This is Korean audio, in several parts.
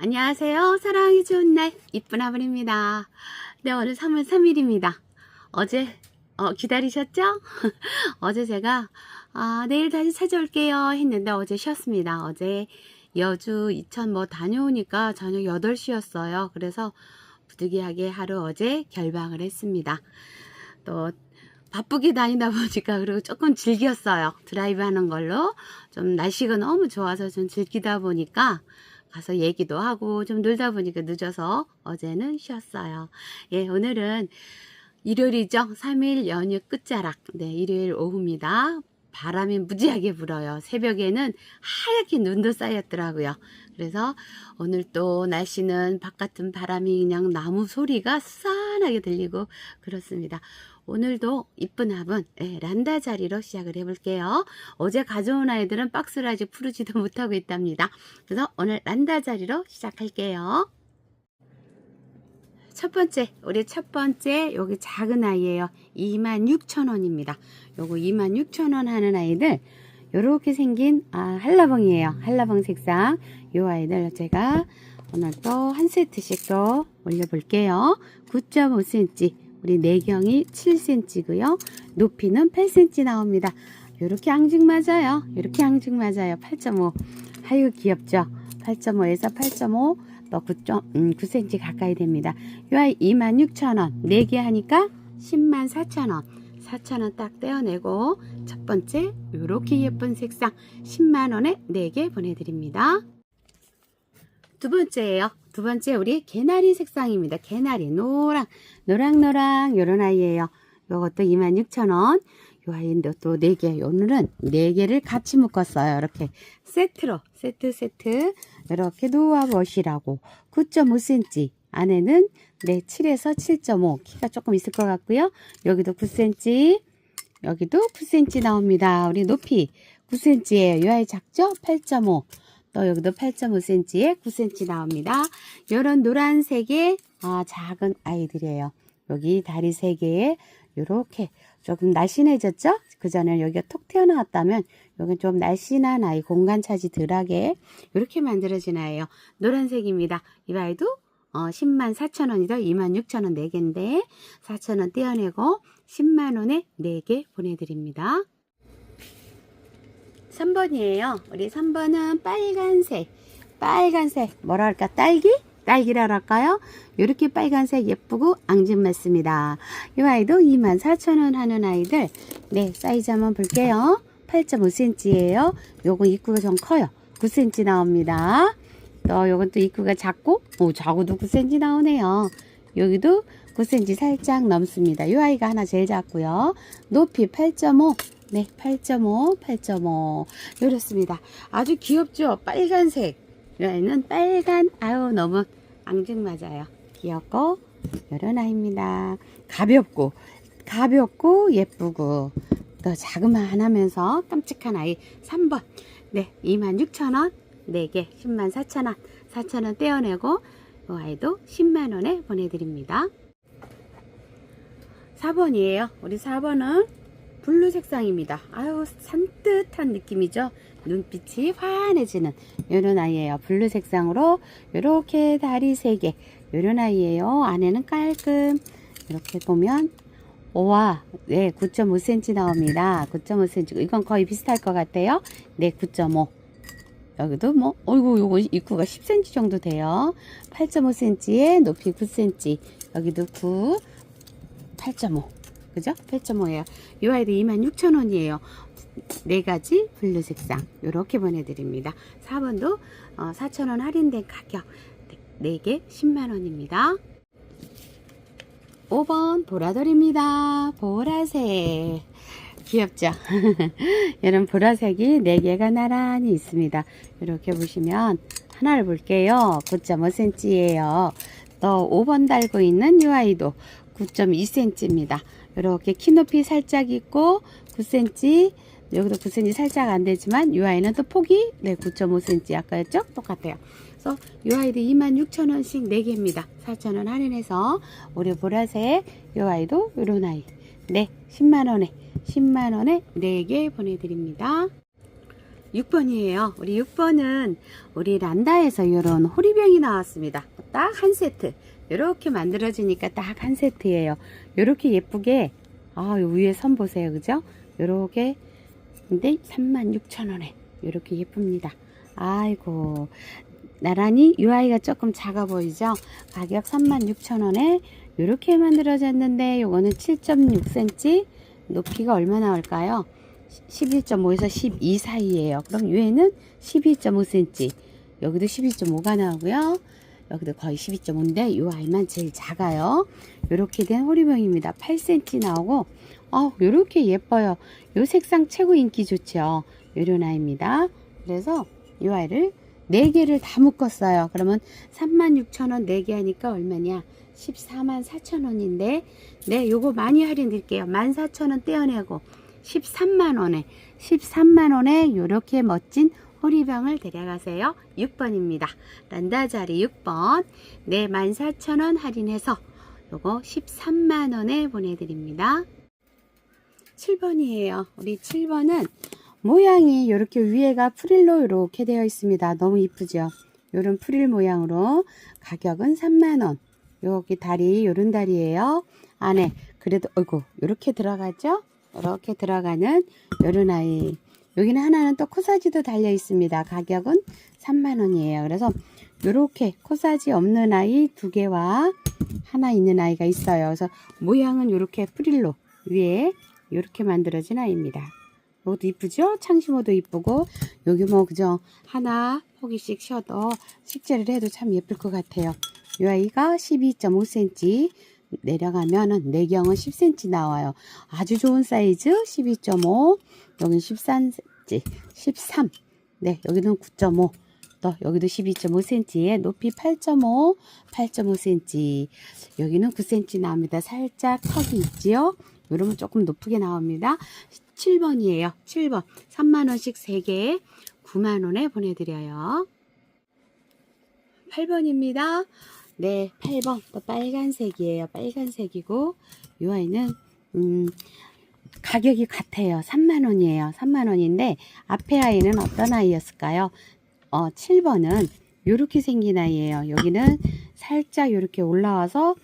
안녕하세요. 사랑이 좋은 날, 이쁜 아버입니다. 네, 오늘 3월 3일입니다. 어제, 어, 기다리셨죠? 어제 제가, 아, 내일 다시 찾아올게요. 했는데 어제 쉬었습니다. 어제 여주 이천 뭐 다녀오니까 저녁 8시였어요. 그래서 부득이하게 하루 어제 결방을 했습니다. 또, 바쁘게 다니다 보니까 그리고 조금 즐겼어요. 드라이브 하는 걸로. 좀 날씨가 너무 좋아서 좀 즐기다 보니까 가서 얘기도 하고 좀 놀다 보니까 늦어서 어제는 쉬었어요. 예, 오늘은 일요일이죠. 3일 연휴 끝자락. 네, 일요일 오후입니다. 바람이 무지하게 불어요. 새벽에는 하얗게 눈도 쌓였더라고요. 그래서 오늘 또 날씨는 바깥은 바람이 그냥 나무 소리가 수산하게 들리고 그렇습니다. 오늘도 이쁜 화분 예, 란다 자리로 시작을 해볼게요. 어제 가져온 아이들은 박스를 아직 풀지도 못하고 있답니다. 그래서 오늘 란다 자리로 시작할게요. 첫 번째, 우리 첫 번째 여기 작은 아이예요. 26,000원입니다. 요거 26,000원 하는 아이들 요렇게 생긴 아, 한라봉이에요. 한라봉 색상. 요 아이들 제가 오늘 또 한 세트씩 또 올려볼게요. 9.5cm. 우리 내경이 7cm고요. 높이는 8cm 나옵니다. 요렇게 앙증 맞아요. 요렇게 앙증 맞아요. 8.5. 아유 귀엽죠? 8.5에서 8.5 또 9. 음, 9cm 가까이 됩니다. 요 아이 26,000원. 4개 하니까 10만 4천원. 4천원 딱 떼어내고 첫 번째 요렇게 예쁜 색상 10만원에 4개 보내드립니다. 두 번째예요. 두 번째 우리 개나리 색상입니다. 개나리 노랑 노랑노랑 요런 아이예요. 요것도 26,000원. 요 아이인데 또 4개. 오늘은 4개를 같이 묶었어요. 이렇게 세트로 세트 세트 이렇게 놓아보시라고 9.5cm 안에는 네 7에서 7.5 키가 조금 있을 것 같고요. 여기도 9cm 여기도 9cm 나옵니다. 우리 높이 9cm예요. 요 아이 작죠? 8.5 또 여기도 8.5cm에 9cm 나옵니다. 요런 노란색의 아, 작은 아이들이에요. 여기 다리 3개에 요렇게 조금 날씬해졌죠? 그 전에 여기가 톡 튀어나왔다면 여기 좀 날씬한 아이 공간 차지 덜하게 이렇게 만들어진 아이예요. 노란색입니다. 이 아이도 어, 10만 4천 원이다. 2만 6천 원 4개인데 4천 원 떼어내고 10만 원에 4개 보내드립니다. 3번이에요. 우리 3번은 빨간색. 빨간색. 뭐라 할까? 딸기? 딸기라 할까요? 이렇게 빨간색 예쁘고 앙증맞습니다. 이 아이도 24,000원 하는 아이들. 네, 사이즈 한번 볼게요. 8.5cm예요. 요거 입구가 좀 커요. 9cm 나옵니다. 또 요건 또 입구가 작고, 오, 작고도 9cm 나오네요. 여기도 9cm 살짝 넘습니다. 이 아이가 하나 제일 작고요. 높이 8.5. 네, 8.5, 8.5. 이렇습니다. 아주 귀엽죠? 빨간색. 이 아이는 빨간, 아유, 너무 앙증맞아요. 귀엽고, 이런 아이입니다. 가볍고, 가볍고, 예쁘고, 또 자그마하면서 깜찍한 아이 3번. 네, 26,000원. 4개, 10만 4천원. 4천원 떼어내고, 이 아이도 10만원에 보내드립니다. 4번이에요. 우리 4번은 블루 색상입니다. 아유, 산뜻한 느낌이죠? 눈빛이 환해지는 이런 아이예요. 블루 색상으로 이렇게 다리 3개 이런 아이예요. 안에는 깔끔 이렇게 보면 오와 네 9.5cm 나옵니다. 9.5cm 이건 거의 비슷할 것 같아요. 네 9.5 여기도 뭐 어이구 요거 입구가 10cm 정도 돼요. 8.5cm에 높이 9cm 여기도 9 8.5 그죠? 8.5예요. 이 아이도 26,000원이에요. 네 가지 블루 색상 이렇게 보내드립니다. 4번도 어, 4,000원 할인된 가격 4개 10만원입니다. 5번 보라돌입니다. 보라색 귀엽죠? 이런 보라색이 4개가 나란히 있습니다. 이렇게 보시면 하나를 볼게요. 9.5cm예요. 또 5번 달고 있는 이 아이도 9.2cm입니다. 이렇게 키 높이 살짝 있고 9cm 여기도 9cm 살짝 안 되지만 이 아이는 또 폭이 네 9.5cm 아까였죠? 똑같아요. 그래서 이 아이도 26,000원씩 4개입니다. 4,000원 할인해서 올해 보라색 이 아이도 이런 아이 네 10만원에 10만원에 4개 보내드립니다. 6번이에요. 우리 6번은 우리 란다에서 이런 호리병이 나왔습니다. 딱 한 세트. 이렇게 만들어지니까 딱 한 세트예요. 이렇게 예쁘게 아, 요 위에 선 보세요. 그죠? 요렇게 근데 36,000원에 이렇게 예쁩니다. 아이고 나란히 이 아이가 조금 작아 보이죠? 가격 36,000원에 이렇게 만들어졌는데 요거는 7.6cm 높이가 얼마 나올까요? 11.5에서 12 사이에요. 그럼 위에는 12.5cm 여기도 12.5가 나오고요. 여기도 거의 12.5인데 이 아이만 제일 작아요. 이렇게 된 호리병입니다. 8cm 나오고 어, 요렇게 예뻐요. 요 색상 최고 인기 좋죠. 요런 아이입니다. 그래서 이 아이를 4개를 다 묶었어요. 그러면 36,000원 4개 하니까 얼마냐? 14만 4천원인데 네 요거 많이 할인 드릴게요. 14,000원 떼어내고 13만원에 13만원에 요렇게 멋진 호리병을 데려가세요. 6번입니다. 란다자리 6번 네 14,000원 할인해서 요거 13만원에 보내드립니다. 7번이에요. 우리 7번은 모양이 이렇게 위에가 프릴로 이렇게 되어 있습니다. 너무 이쁘죠? 요런 프릴 모양으로 가격은 3만원. 여기 다리, 요런 다리예요. 안에 그래도 어이구 이렇게 들어가죠? 이렇게 들어가는 요런 아이. 여기는 하나는 또 코사지도 달려 있습니다. 가격은 3만원이에요. 그래서 요렇게 코사지 없는 아이 두 개와 하나 있는 아이가 있어요. 그래서 모양은 요렇게 프릴로 위에 이렇게 만들어진 아이입니다. 이것도 이쁘죠? 창시모도 이쁘고 여기 뭐 그죠? 하나 포기씩 쉬어도 식재를 해도 참 예쁠 것 같아요. 이 아이가 12.5cm 내려가면 은 내경은 10cm 나와요. 아주 좋은 사이즈 12.5 여기는 13cm 13 네, 여기는 9.5 또 여기도 12.5cm에 높이 8.5, 8.5cm. 여기는 9cm 나옵니다. 살짝 턱이 있지요. 이러면 조금 높게 나옵니다. 7번이에요. 7번. 3만원씩 3개 9만원에 보내드려요. 8번입니다. 네, 8번. 또 빨간색이에요. 빨간색이고, 이 아이는, 음, 가격이 같아요. 3만원이에요. 3만원인데, 앞에 아이는 어떤 아이였을까요? 어, 7번은 이렇게 생긴 아이예요. 여기는 살짝 이렇게 올라와서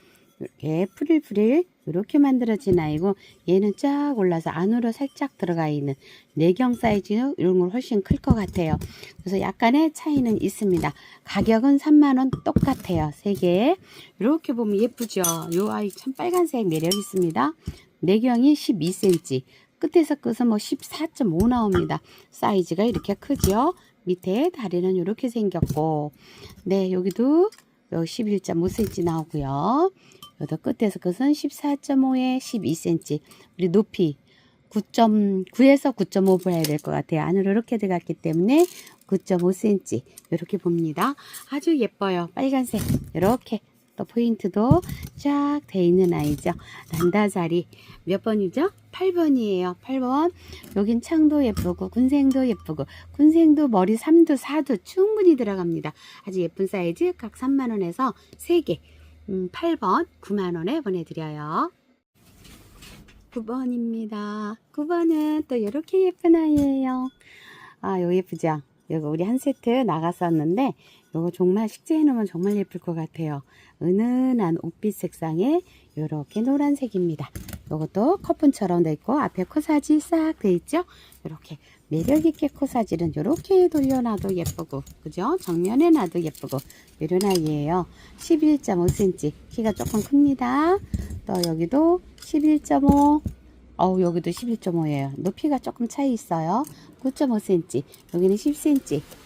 이렇게 프릴프릴 이렇게 만들어진 아이고 얘는 쫙 올라서 안으로 살짝 들어가 있는 내경 사이즈 이런 건 훨씬 클 것 같아요. 그래서 약간의 차이는 있습니다. 가격은 3만원 똑같아요. 3개 이렇게 보면 예쁘죠. 요 아이 참 빨간색 매력 있습니다. 내경이 12cm 끝에서 끝은 뭐 14.5 나옵니다. 사이즈가 이렇게 크죠. 밑에 다리는 이렇게 생겼고 네 여기도 여기 11.5cm 나오고요. 여기 끝에서 끝은 14.5에 12cm 우리 높이 9.9에서 9.5 봐야 될 것 같아요. 안으로 이렇게 들어갔기 때문에 9.5cm 이렇게 봅니다. 아주 예뻐요. 빨간색 이렇게 또 포인트도 쫙 돼 있는 아이죠. 란다자리 몇 번이죠? 8번이에요. 8번. 여긴 창도 예쁘고 군생도 예쁘고 군생도 머리 3두 4두 충분히 들어갑니다. 아주 예쁜 사이즈 각 3만원에서 3개 음, 8번 9만원에 보내드려요. 9번입니다. 9번은 또 이렇게 예쁜 아이예요. 아, 요 예쁘죠? 이거 우리 한 세트 나갔었는데 이거 정말 식재해 놓으면 정말 예쁠 것 같아요. 은은한 옷빛 색상의 이렇게 노란색입니다. 이것도 커튼처럼 돼 있고 앞에 코사지 싹 돼 있죠? 이렇게 매력 있게 코사지는 이렇게 돌려놔도 예쁘고 그죠? 정면에 놔도 예쁘고 이런 아이예요. 11.5cm 키가 조금 큽니다. 또 여기도 11.5 어우 여기도 11.5예요. 높이가 조금 차이 있어요. 9.5cm 여기는 10cm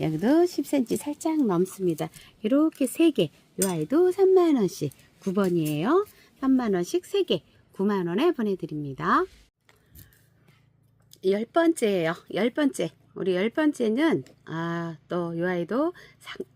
여기도 10cm 살짝 넘습니다. 이렇게 3개 이 아이도 3만원씩 9번이에요. 3만원씩 3개 9만원에 보내드립니다. 열 번째예요. 열 번째. 우리 열 번째는 아, 또 이 아이도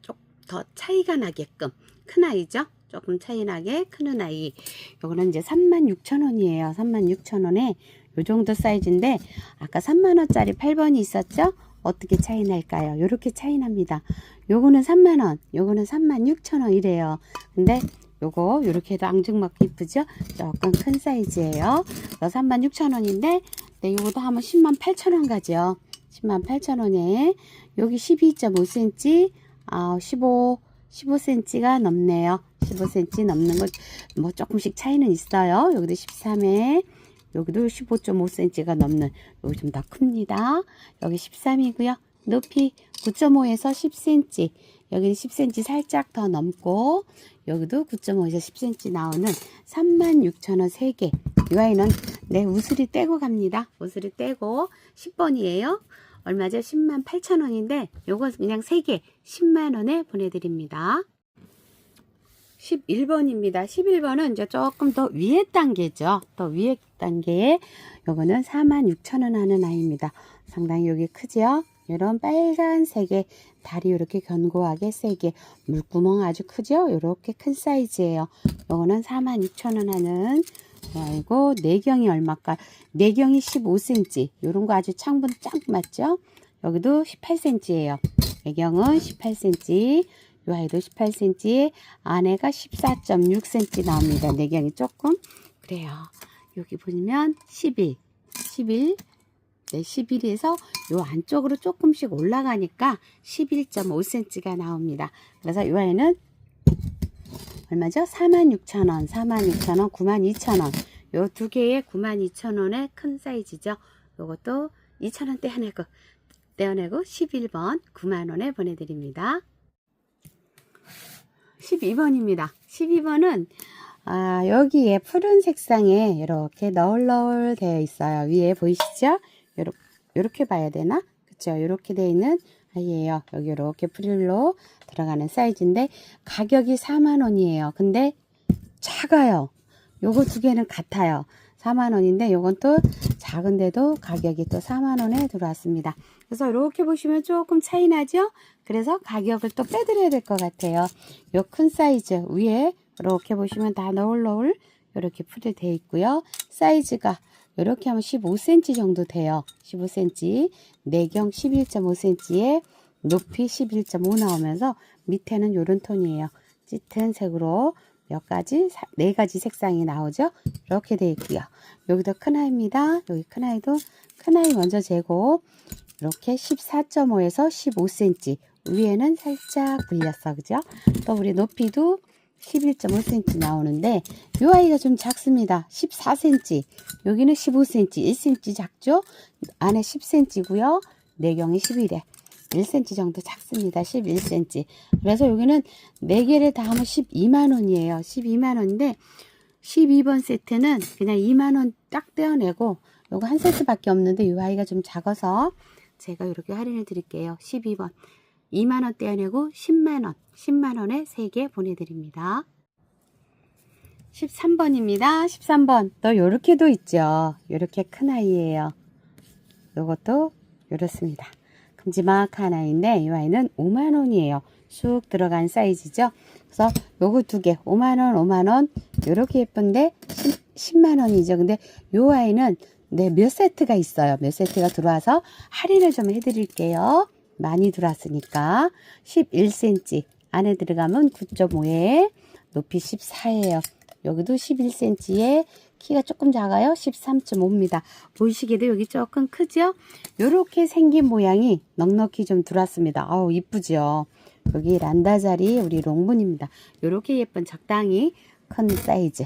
좀더 차이가 나게끔 큰 아이죠. 조금 차이 나게 크는 아이. 요거는 이제 36,000원이에요. 36,000원에 요 정도 사이즈인데 아까 3만 원짜리 8번이 있었죠? 어떻게 차이 날까요? 요렇게 차이 납니다. 요거는 3만 원, 요거는 36,000원 이래요. 근데 요거 요렇게 해도 앙증맞게 이쁘죠? 조금 큰 사이즈예요. 36,000원인데 네, 요거도 하면 10만 8천원 가죠. 10만 8천원에 여기 12.5cm 아, 15 15cm가 넘네요 15cm 넘는 거뭐 조금씩 차이는 있어요 여기도 13에 여기도 15.5cm가 넘는 여기 좀 더 큽니다. 여기 13이고요. 높이 9.5에서 10cm 여기는 10cm 살짝 더 넘고 여기도 9.5에서 10cm 나오는 36,000원 3개. 이 아이는 네 우슬이 떼고 갑니다. 우슬이 떼고 10번이에요. 얼마죠? 10만 8천원인데 요거 그냥 3개 10만원에 보내드립니다 11번입니다. 11번은 이제 조금 더 위에 단계죠. 더 위에 단계에 요거는 4만 6천원 하는 아이입니다. 상당히 여기 크죠? 이런 빨간색의 다리 이렇게 견고하게 세게 물구멍 아주 크죠? 이렇게 큰 사이즈예요. 요거는 42,000원 하는 아이고 내경이 얼마까 내경이 15cm 요런 거 아주 창분 짱 맞죠? 여기도 18cm예요. 내경은 18cm 요 아이도 18cm 안에가 14.6cm 나옵니다 내경이 조금 그래요 여기 보면 11 11 네, 11에서 요 안쪽으로 조금씩 올라가니까 11.5cm가 나옵니다. 그래서 요 아이는 얼마죠? 46,000원, 46,000원, 92,000원. 요 두 개에 92,000원의 큰 사이즈죠. 요것도 2,000원 떼어내고, 떼어내고 11번 9만원에 보내드립니다. 12번입니다. 12번은 아, 여기에 푸른 색상에 이렇게 너울너울 되어 있어요. 위에 보이시죠? 요렇게, 요렇게 봐야 되나? 그쵸? 요렇게 되어 있는 아이예요. 여기 이렇게 프릴로 들어가는 사이즈인데 가격이 4만원이에요. 근데 작아요. 요거 두 개는 같아요. 4만원인데 요건 또 작은데도 가격이 또 4만원에 들어왔습니다. 그래서 이렇게 보시면 조금 차이 나죠? 그래서 가격을 또 빼드려야 될 것 같아요. 요 큰 사이즈 위에 이렇게 보시면 다 너울너울 이렇게 풀이 되어 있고요. 사이즈가 이렇게 하면 15cm 정도 돼요. 15cm, 내경 11.5cm에 높이 11.5 나오면서 밑에는 이런 톤이에요. 짙은 색으로 몇 가지, 사- 네 가지 색상이 나오죠. 이렇게 되어 있고요. 여기도 큰 아이입니다. 여기 큰 아이도 큰 아이 먼저 재고 이렇게 14.5에서 15cm 위에는 살짝 불렸어 그죠? 또 우리 높이도 11.5cm 나오는데 이 아이가 좀 작습니다. 14cm 여기는 15cm 1cm 작죠? 안에 10cm고요. 내경이 11에 1cm 정도 작습니다. 11cm. 그래서 여기는 4개를 다 하면 12만원이에요. 12만원인데 12번 세트는 그냥 2만원 딱 떼어내고 요거 한 세트밖에 없는데 이 아이가 좀 작아서 제가 이렇게 할인을 드릴게요. 12번 2만원 떼어내고 10만원 10만원에 3개 보내드립니다. 13번입니다. 13번 또 요렇게도 있죠. 요렇게 큰 아이예요. 요것도 요렇습니다. 큼지막한 아이인데 이 아이는 5만원이에요. 쑥 들어간 사이즈죠. 그래서 요거 두 개 5만원 5만원 요렇게 예쁜데 10, 만원이죠 근데 요 아이는 네, 몇 세트가 있어요. 몇 세트가 들어와서 할인을 좀 해드릴게요. 많이 들어왔으니까 11cm 안에 들어가면 9.5에 높이 14예요. 여기도 11cm에 키가 조금 작아요. 13.5입니다. 보이시게도 여기 조금 크죠? 요렇게 생긴 모양이 넉넉히 좀 들어왔습니다. 아우 이쁘죠? 여기 란다 자리 우리 롱분입니다. 요렇게 예쁜 적당히 큰 사이즈.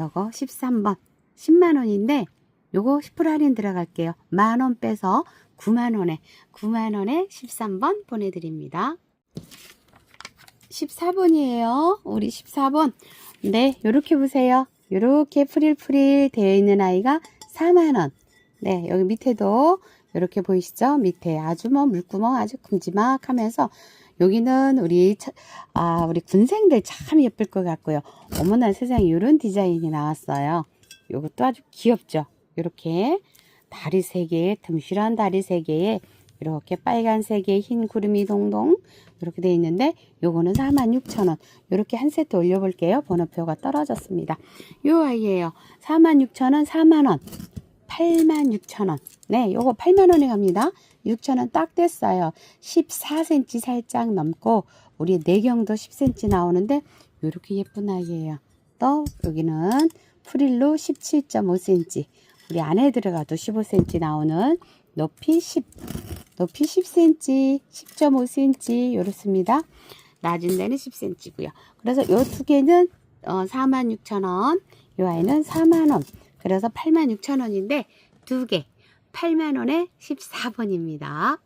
요거 13번 10만원인데 요거 10% 할인 들어갈게요. 만원 빼서 9만원에 9만원에 13번 보내드립니다. 14번이에요. 우리 14번. 네, 요렇게 보세요. 요렇게 프릴프릴 되어 있는 아이가 4만원. 네, 여기 밑에도 요렇게 보이시죠? 밑에 아주 뭐 물구멍 아주 큼지막하면서 여기는 우리 차- 아 우리 군생들 참 예쁠 것 같고요. 어머나 세상에 이런 디자인이 나왔어요. 요것도 아주 귀엽죠. 이렇게 다리 세 개에 틈실한 다리 세 개에 이렇게 빨간색에 흰 구름이 동동 이렇게 돼 있는데 요거는 46,000원. 이렇게 한 세트 올려 볼게요. 번호표가 떨어졌습니다. 요 아이예요. 46,000원, 4만 원. 86,000원. 네, 요거 8만 원에 갑니다. 6,000원 딱 됐어요. 14cm 살짝 넘고 우리 내경도 10cm 나오는데 요렇게 예쁜 아이예요. 또 여기는 프릴로 17.5cm. 우리 안에 들어가도 15cm 나오는 높이 10, 높이 10cm, 10.5cm 이렇습니다. 낮은 데는 10cm고요. 그래서 요 두 개는 어, 46,000원, 요 아이는 4만원. 그래서 86,000원인데 두 개 8만원에 14번입니다.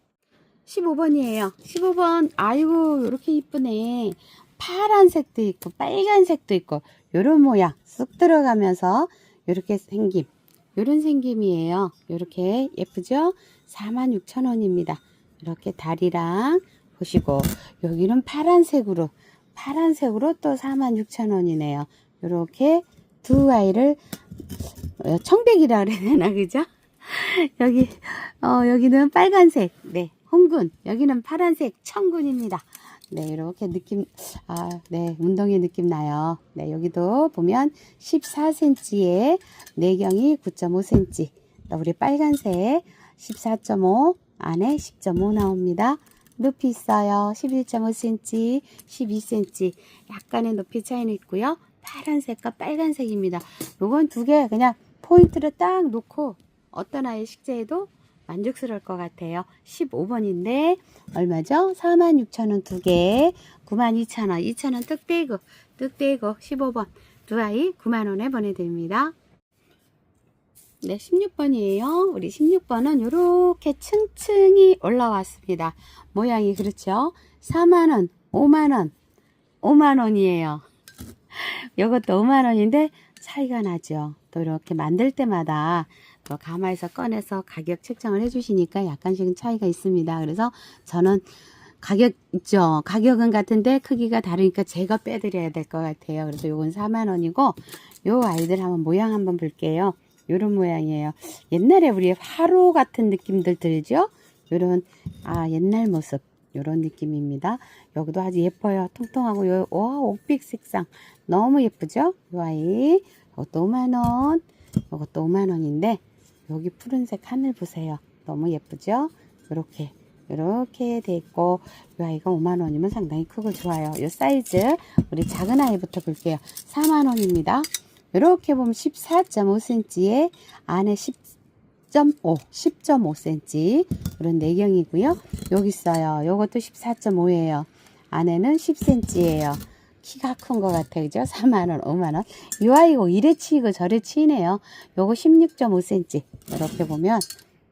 15번이에요. 15번 아이고 이렇게 이쁘네. 파란색도 있고 빨간색도 있고 요런 모양 쑥 들어가면서 이렇게 생김 요런 생김이에요. 요렇게 예쁘죠? 46,000원입니다. 이렇게 다리랑 보시고 여기는 파란색으로 파란색으로 또 46,000원이네요. 요렇게 두 아이를 어, 청백이라 그래야 되나 그죠? 여기 어 여기는 빨간색 네 홍군 여기는 파란색 청군입니다. 네 이렇게 느낌 아 네 운동의 느낌 나요. 네 여기도 보면 14cm에 내경이 9.5cm 또 우리 빨간색 14.5 안에 10.5 나옵니다. 높이 있어요. 11.5cm, 12cm 약간의 높이 차이는 있고요. 파란색과 빨간색입니다. 요건 두 개 그냥 포인트를 딱 놓고 어떤 아이 식재해도 만족스러울 것 같아요. 15번인데 얼마죠? 46,000원 두 개, 92,000원, 2,000원 뚝 떼고 뚝 떼고 15번 두 아이 9만원에 보내드립니다. 네, 16번이에요. 우리 16번은 이렇게 층층이 올라왔습니다. 모양이 그렇죠? 4만원, 5만원, 5만원이에요. 이것도 5만원인데 차이가 나죠. 또 이렇게 만들 때마다 또 가마에서 꺼내서 가격 책정을 해주시니까 약간씩은 차이가 있습니다. 그래서 저는 가격 있죠. 가격은 같은데 크기가 다르니까 제가 빼드려야 될 것 같아요. 그래서 요건 4만원이고 요 아이들 한번 모양 한번 볼게요. 요런 모양이에요. 옛날에 우리 화로 같은 느낌들 들죠? 요런 아 옛날 모습 요런 느낌입니다. 여기도 아주 예뻐요. 통통하고 요 와, 옥빛 색상 너무 예쁘죠? 요 아이 이것도 5만원 이것도 5만원인데 여기 푸른색 하늘 보세요. 너무 예쁘죠? 요렇게 이렇게 돼 있고 이 아이가 5만 원이면 상당히 크고 좋아요. 이 사이즈 우리 작은 아이부터 볼게요. 4만 원입니다. 이렇게 보면 14.5cm에 안에 10.5, 10.5cm 그런 내경이고요. 여기 있어요. 요것도 14.5예요. 안에는 10cm예요. 키가 큰 것 같아요. 그죠? 4만원, 5만원. 이 아이고 이래 치이고 저래 치이네요. 요거 16.5cm. 이렇게 보면,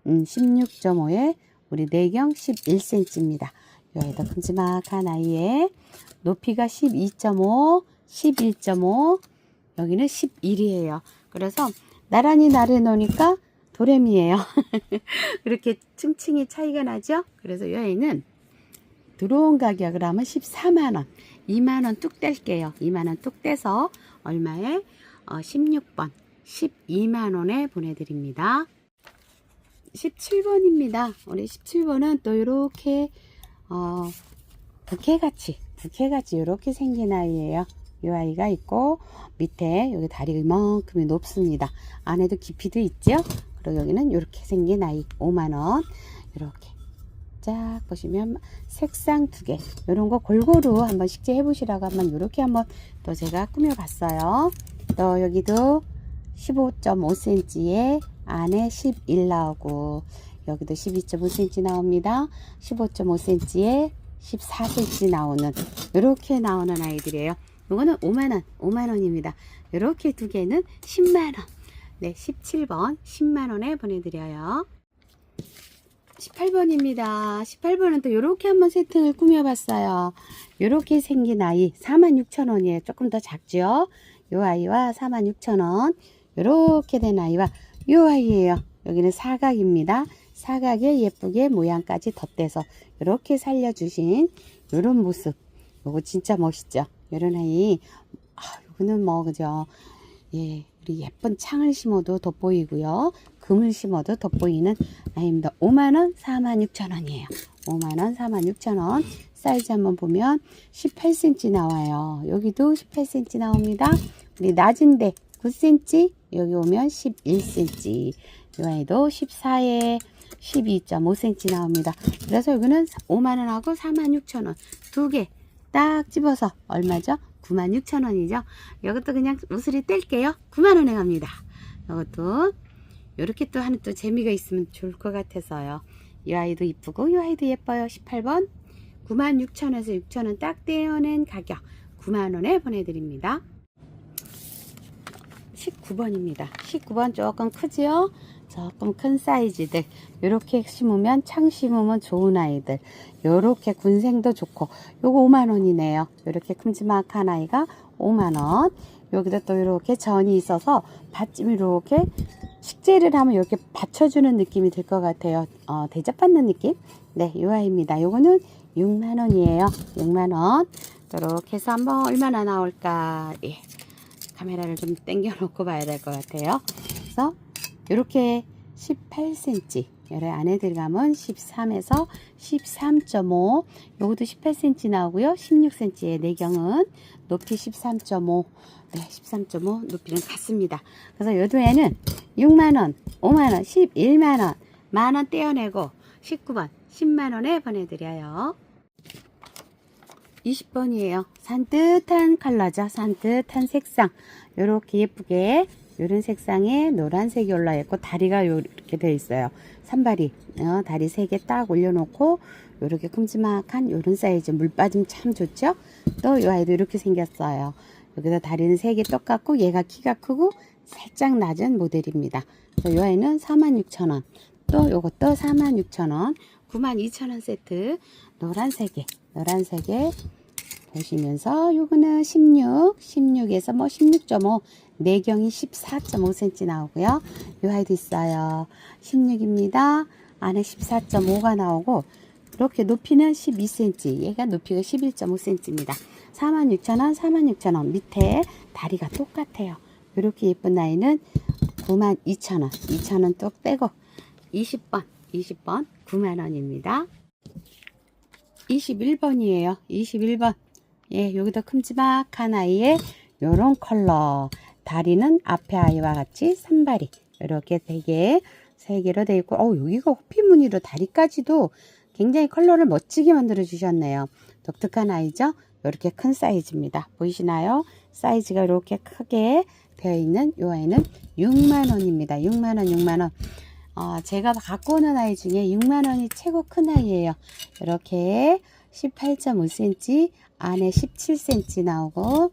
음, 16.5에 우리 내경 11cm입니다. 여기도 큼지막한 아이의 높이가 12.5, 11.5, 여기는 11이에요. 그래서 나란히 나를 놓으니까 도레미예요. 그렇게 층층이 차이가 나죠? 그래서 여기는 들어온 가격을 하면 14만원, 2만원 뚝 뗄게요. 2만원 뚝 떼서 얼마에? 어, 16번, 12만원에 보내드립니다. 17번입니다. 우리 17번은 또 이렇게 어, 부캐같이 부캐같이 이렇게 생긴 아이예요. 이 아이가 있고 밑에 여기 다리가 이만큼이 높습니다. 안에도 깊이도 있죠. 그리고 여기는 이렇게 생긴 아이 5만원 이렇게 쫙 보시면 색상 두 개 이런 거 골고루 한번 식재해 보시라고 한번 이렇게 한번 또 제가 꾸며 봤어요. 또 여기도 15.5cm에 안에 11 나오고 여기도 12.5cm 나옵니다. 15.5cm에 14cm 나오는 이렇게 나오는 아이들이에요. 이거는 5만원, 5만원입니다. 이렇게 두 개는 10만원. 네, 17번 10만원에 보내드려요. 18번입니다. 18번은 또 이렇게 한번 세팅을 꾸며봤어요. 이렇게 생긴 아이 46,000원이에요. 조금 더 작죠? 이 아이와 46,000원. 이렇게 된 아이와 이 아이예요. 여기는 사각입니다. 사각에 예쁘게 모양까지 덧대서 이렇게 살려주신 이런 모습. 요거 진짜 멋있죠? 이런 아이. 아, 요거는 뭐, 그죠? 예, 우리 예쁜 창을 심어도 돋보이고요. 금을 심어도 돋보이는 아이입니다. 5만원, 46,000원이에요. 5만원, 46,000원. 사이즈 한번 보면 18cm 나와요. 여기도 18cm 나옵니다. 우리 낮은데 9cm, 여기 오면 11cm. 이 아이도 14에 12.5cm 나옵니다. 그래서 여기는 5만원하고 46,000원. 두 개 딱 집어서 얼마죠? 96,000원이죠. 이것도 그냥 우스리 뗄게요. 9만원에 갑니다. 이것도 이렇게 또 하는 또 재미가 있으면 좋을 것 같아서요. 이 아이도 이쁘고 이 아이도 예뻐요. 18번 96,000원에서 6,000원 딱 떼어낸 가격 9만원에 보내드립니다. 19번입니다. 19번 조금 크지요? 조금 큰 사이즈들 이렇게 심으면 창 심으면 좋은 아이들 요렇게 군생도 좋고 요거 5만원이네요 요렇게 큼지막한 아이가 5만원 여기다 또 이렇게 전이 있어서 받침이 이렇게 식재를 하면 이렇게 받쳐주는 느낌이 들 것 같아요. 어, 대접받는 느낌? 네요 아이입니다. 요거는 6만원이에요. 6만원. 이렇게 해서 한번 얼마나 나올까? 예. 카메라를 좀 당겨 놓고 봐야 될 것 같아요. 그래서 이렇게 18cm 열에 안에 들어가면 13에서 13.5 요것도 18cm 나오고요 16cm의 내경은 높이 13.5 네, 13.5 높이는 같습니다 그래서 요도에는 6만원 5만원 11만원 만원 떼어내고 19번 10만원에 보내드려요 20번이에요. 산뜻한 컬러죠. 산뜻한 색상. 요렇게 예쁘게 요런 색상에 노란색이 올라 있고 다리가 요렇게 되어 있어요. 산발이 어, 다리 세 개 딱 올려놓고 요렇게 큼지막한 요런 사이즈 물 빠짐 참 좋죠. 또요 아이도 이렇게 생겼어요. 여기서 다리는 세 개 똑같고 얘가 키가 크고 살짝 낮은 모델입니다. 요 아이는 46,000원. 또 요것도 46,000원. 92,000원 세트 노란색에 노란색에 보시면서 요거는 16, 16에서 뭐 16.5, 내경이 14.5cm 나오고요. 요 아이도 있어요. 16입니다. 안에 14.5가 나오고 이렇게 높이는 12cm, 얘가 높이가 11.5cm입니다. 46,000원, 46,000원 밑에 다리가 똑같아요. 이렇게 예쁜 나이는 92,000원, 2,000원 또 빼고 20번, 20번 9만원입니다. 21번이에요. 21번. 예, 여기도 큼지막한 아이의 요런 컬러. 다리는 앞에 아이와 같이 산발이 이렇게 되게 세 개로 되어 있고, 어, 여기가 호피 무늬로 다리까지도 굉장히 컬러를 멋지게 만들어 주셨네요. 독특한 아이죠? 이렇게 큰 사이즈입니다. 보이시나요? 사이즈가 이렇게 크게 되어 있는 이 아이는 6만원입니다. 6만원, 6만원. 어, 제가 갖고 오는 아이 중에 6만원이 최고 큰 아이예요. 이렇게 18.5cm, 안에 17cm 나오고,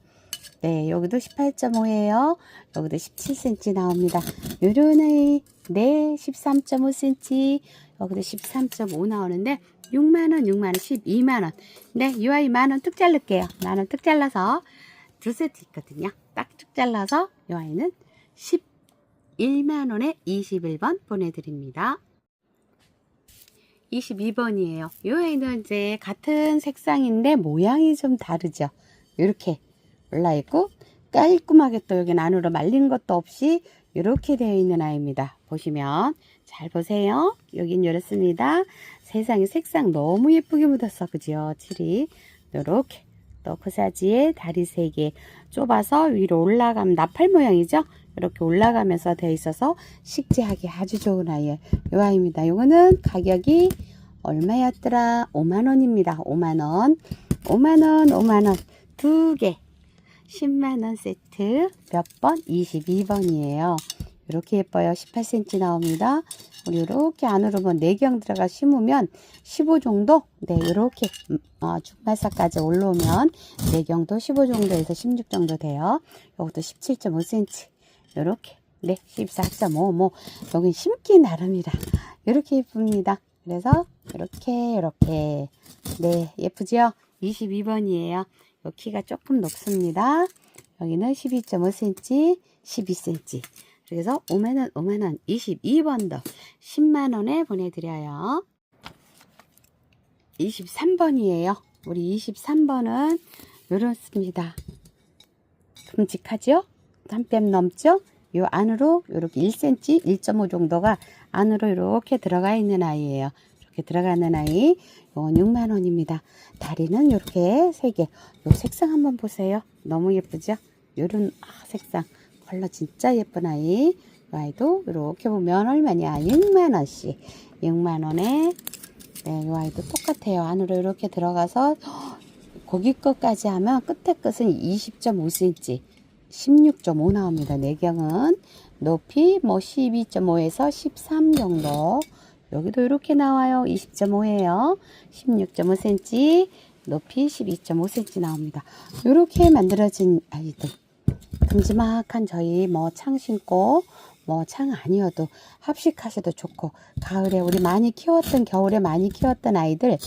네, 여기도 18.5예요. 여기도 17cm 나옵니다. 요런 아이, 네, 13.5cm, 여기도 13.5 나오는데, 6만원, 6만원, 12만원. 네, 이 아이 만원 뚝 자를게요. 만원 뚝 잘라서 두 세트 있거든요. 딱 뚝 잘라서 이 아이는 11만원에 21번 보내드립니다. 22번이에요. 이 아이는 이제 같은 색상인데 모양이 좀 다르죠. 이렇게 올라있고 깔끔하게 또 여기 안으로 말린 것도 없이 이렇게 되어 있는 아이입니다. 보시면 잘 보세요. 여긴 이렇습니다. 세상에 색상 너무 예쁘게 묻었어. 그죠? 칠이 이렇게 또 코사지에 다리 세개 좁아서 위로 올라가면 나팔 모양이죠? 이렇게 올라가면서 되어 있어서 식재하기 아주 좋은 아이예요. 이 아이입니다. 이거는 가격이 얼마였더라? 5만원입니다. 5만원. 5만원, 5만원. 두 개. 10만원 세트. 몇 번? 22번이에요. 이렇게 예뻐요. 18cm 나옵니다. 우리 이렇게 안으로 뭐 내경 들어가 심으면 15 정도? 네, 이렇게 어, 중발사까지 올라오면 내경도 15 정도에서 16 정도 돼요. 이것도 17.5cm. 이렇게 네, 14.5. 뭐 여기 심기 나름이라 이렇게 예쁩니다. 그래서 이렇게 이렇게 네, 예쁘죠? 22번이에요. 요 키가 조금 높습니다. 여기는 12.5cm, 12cm. 그래서 5만원, 5만원, 22번도 10만원에 보내드려요. 23번이에요. 우리 23번은 이렇습니다. 큼직하죠? 한 뼘 넘죠? 요 안으로 이렇게 1cm, 1.5 정도가 안으로 이렇게 들어가 있는 아이예요. 이렇게 들어가는 아이. 이건 6만 원입니다. 다리는 이렇게 세 개. 요 색상 한번 보세요. 너무 예쁘죠? 요런 아, 색상. 컬러 진짜 예쁜 아이. 이 아이도 이렇게 보면 얼마냐? 6만 원씩. 6만 원에 네, 이 아이도 똑같아요. 안으로 이렇게 들어가서 고기 끝까지 하면 끝에 끝은 20.5cm. 16.5 나옵니다. 내경은 높이 뭐 12.5에서 13 정도. 여기도 이렇게 나와요. 20.5예요. 16.5cm, 높이 12.5cm 나옵니다. 이렇게 만들어진 아이들. 큼지막한 저희 뭐 창 신고 뭐 창 아니어도 합식하셔도 좋고 가을에 우리 많이 키웠던 겨울에 많이 키웠던 아이들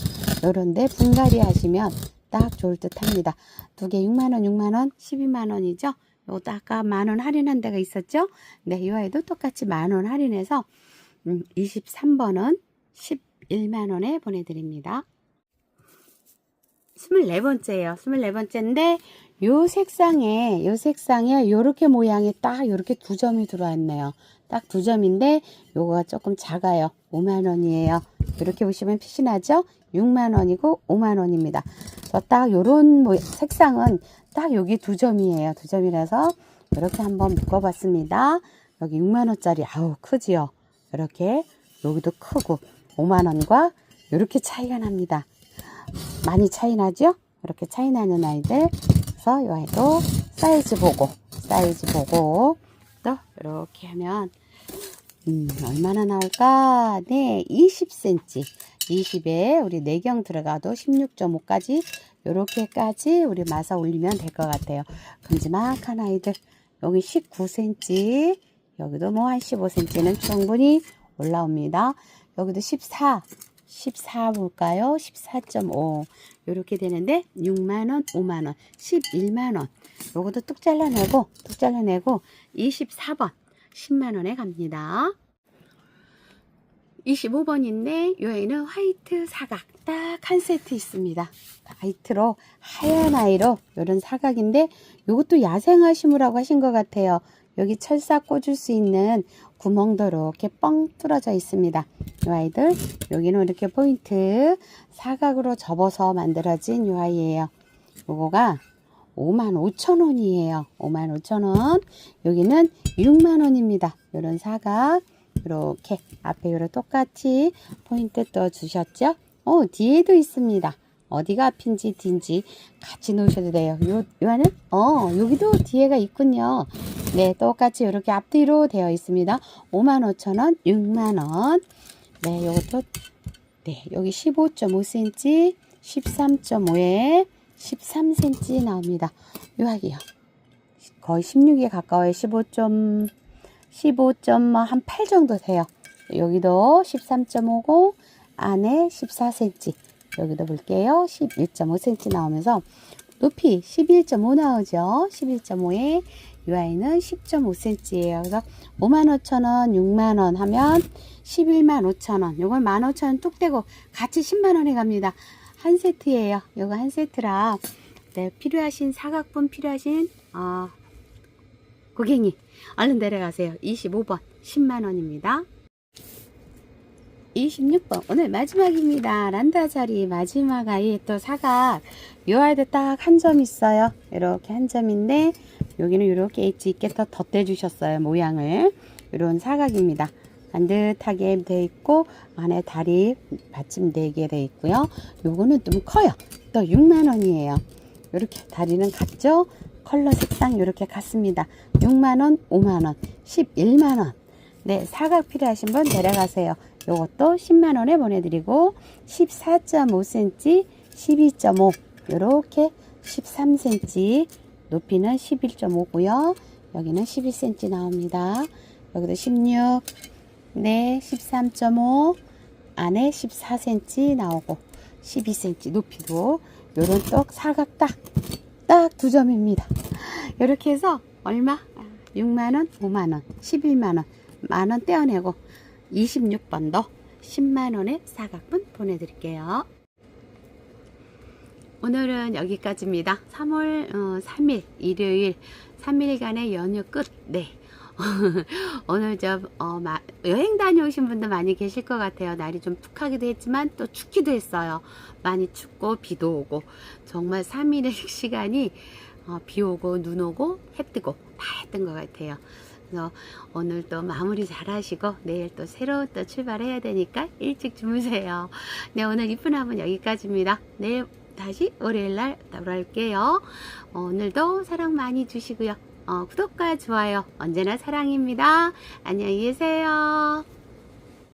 요런데 분갈이 하시면 딱 좋을 듯 합니다. 두 개 6만원 6만원 12만원이죠. 요것도 아까 만 원 할인한 데가 있었죠. 네, 이 아이도 똑같이 만 원 할인해서 음, 23번은 11만 원에 보내드립니다. 24번째예요. 24번째인데 요 색상에 요 색상에 요렇게 모양이 딱 요렇게 두 점이 들어왔네요. 딱 두 점인데 요거가 조금 작아요. 5만 원이에요. 이렇게 보시면 빛이 나죠? 6만 원이고 5만 원입니다. 저딱 요런 뭐 색상은 딱 여기 두 점이에요. 두 점이라서 이렇게 한번 묶어봤습니다. 여기 6만 원짜리 아우 크지요. 이렇게 여기도 크고 5만 원과 이렇게 차이가 납니다. 많이 차이 나죠? 이렇게 차이 나는 아이들 그래서 이 아이도 사이즈 보고 사이즈 보고 또 이렇게 하면 음, 얼마나 나올까? 네, 20cm. 20에 우리 내경 들어가도 16.5까지 요렇게까지 우리 마사 올리면 될 것 같아요. 큼지막한 아이들. 여기 19cm. 여기도 뭐 한 15cm는 충분히 올라옵니다. 여기도 14. 14 볼까요? 14.5. 요렇게 되는데 6만원, 5만원, 11만원. 요것도 뚝 잘라내고, 뚝 잘라내고 24번 10만원에 갑니다. 25번인데 요 애는 화이트 사각 딱 한 세트 있습니다. 화이트로 하얀 아이로 요런 사각인데 요것도 야생화 심으라고 하신 것 같아요. 여기 철사 꽂을 수 있는 구멍도 이렇게 뻥 뚫어져 있습니다. 이 아이들 여기는 이렇게 포인트 사각으로 접어서 만들어진 이 아이예요. 요거가 5만 5천 원이에요. 5만 5천 원. 여기는 6만 원입니다. 요런 사각 이렇게 앞에 요런 똑같이 포인트 떠 주셨죠? 어 뒤에도 있습니다. 어디가 앞인지 뒤인지 같이 놓으셔도 돼요. 요, 요하는 어 여기도 뒤에가 있군요. 네 똑같이 이렇게 앞뒤로 되어 있습니다. 55,000원, 6만원. 네 요것도 네 여기 15.5cm, 13.5에 13cm 나옵니다. 요 아기요. 거의 16에 가까워요. 15. 15.한8 정도 돼요. 여기도 13.5고 안에 14cm. 여기도 볼게요. 11.5cm 나오면서 높이 11.5 나오죠. 11.5에 이 아이는 10.5cm예요. 그래서 55,000원, 6만원 하면 11만 5천원. 요걸 15,000원 뚝 떼고 같이 10만원에 갑니다. 한 세트예요. 요거 한 세트라 네, 필요하신 사각분 필요하신 어, 고객님 얼른 내려가세요. 25번 10만원입니다. 26번 오늘 마지막입니다. 란다 자리 마지막 아이 또 사각 요 아이도 딱한 점 있어요. 이렇게 한 점인데 여기는 이렇게 엣지 있게 더 덧대 주셨어요. 모양을 이런 사각입니다. 반듯하게 돼 있고 안에 다리 받침 4개 돼 있고요. 요거는 좀 커요. 또 6만 원이에요. 이렇게 다리는 같죠? 컬러 색상 이렇게 같습니다. 6만원, 5만원, 11만원. 네, 사각 필요하신 분 데려가세요. 요것도 10만원에 보내드리고, 14.5cm, 12.5, 요렇게 13cm, 높이는 11.5고요. 여기는 11cm 나옵니다. 여기도 16, 네, 13.5, 안에 14cm 나오고, 12cm 높이도, 요런 떡 사각 딱, 딱 두 점입니다. 이렇게 해서 얼마? 6만원, 5만원, 11만원, 만원 떼어내고 26번도 10만원의 사각분 보내드릴게요. 오늘은 여기까지입니다. 3월 어, 3일 일요일 3일간의 연휴 끝. 네. 오늘 저 어, 마, 여행 다녀오신 분들 많이 계실 것 같아요. 날이 좀 푹하기도 했지만 또 춥기도 했어요. 많이 춥고 비도 오고 정말 3일의 시간이 어, 비 오고 눈 오고 해 뜨고 다 했던 것 같아요. 그래서 오늘 또 마무리 잘 하시고 내일 또 새로운 또 출발해야 되니까 일찍 주무세요. 네 오늘 이쁜 화분 여기까지입니다. 내일 다시 월요일 날 돌아올게요. 어, 오늘도 사랑 많이 주시고요. 어, 구독과 좋아요 언제나 사랑입니다. 안녕히 계세요.